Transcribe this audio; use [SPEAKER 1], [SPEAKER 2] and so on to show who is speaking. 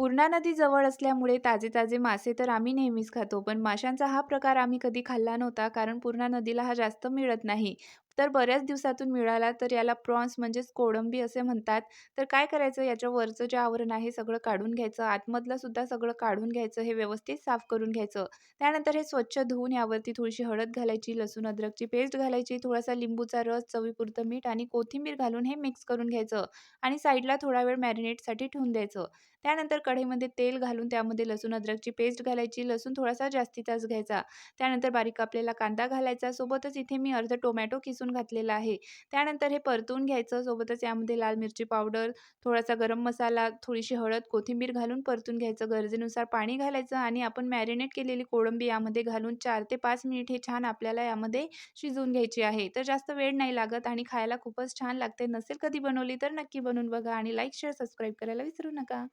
[SPEAKER 1] पूर्णा नदी जवळ असल्यामुळे ताजे-ताजे मासे तर आम्ही नेहमीच खातो. पण माशांचा हा प्रकार आम्ही कधी खाल्ला नव्हता, कारण पूर्णा नदीला हा जास्त मिळत नाही. तर बऱ्याच दिवसातून मिळाला, तर याला प्रॉन्स म्हणजेच कोळंबी असे म्हणतात. तर काय करायचं, याच्या वरचं जे आवरण आहे सगळं काढून घ्यायचं, आतमधलं सुद्धा सगळं काढून घ्यायचं, हे व्यवस्थित साफ करून घ्यायचं. त्यानंतर हे स्वच्छ धुवून यावरती थोडीशी हळद घालायची, लसूण अद्रकची पेस्ट घालायची, थोडासा लिंबूचा रस, चवीपुरतं मीठ आणि कोथिंबीर घालून हे मिक्स करून घ्यायचं आणि साईडला थोडा वेळ मॅरिनेटसाठी ठेवून द्यायचं. त्यानंतर कढईमध्ये तेल घालून त्यामध्ये लसूण अद्रकची पेस्ट घालायची. लसूण थोडासा जास्तीचाच घ्यायचा. त्यानंतर बारीक कापलेला कांदा घालायचा. सोबतच इथे मी अर्ध टोमॅटो किसून घातलेला आहे. त्यानंतर हे परतून घ्यायचं. सोबतच यामध्ये लाल मिरची पावडर, थोडासा गरम मसाला, थोडीशी हळद, कोथिंबीर घालून परतून घ्यायचं. गरजेनुसार पाणी घालायचं आणि आपण मॅरिनेट केलेली कोळंबी यामध्ये घालून चार ते पाच मिनिट हे छान आपल्याला यामध्ये शिजवून घ्यायची आहे. तर जास्त वेळ नाही लागत आणि खायला खूपच छान लागते. नसेल कधी बनवली तर नक्की बनवून बघा आणि लाईक, शेअर, सबस्क्राईब करायला विसरू नका.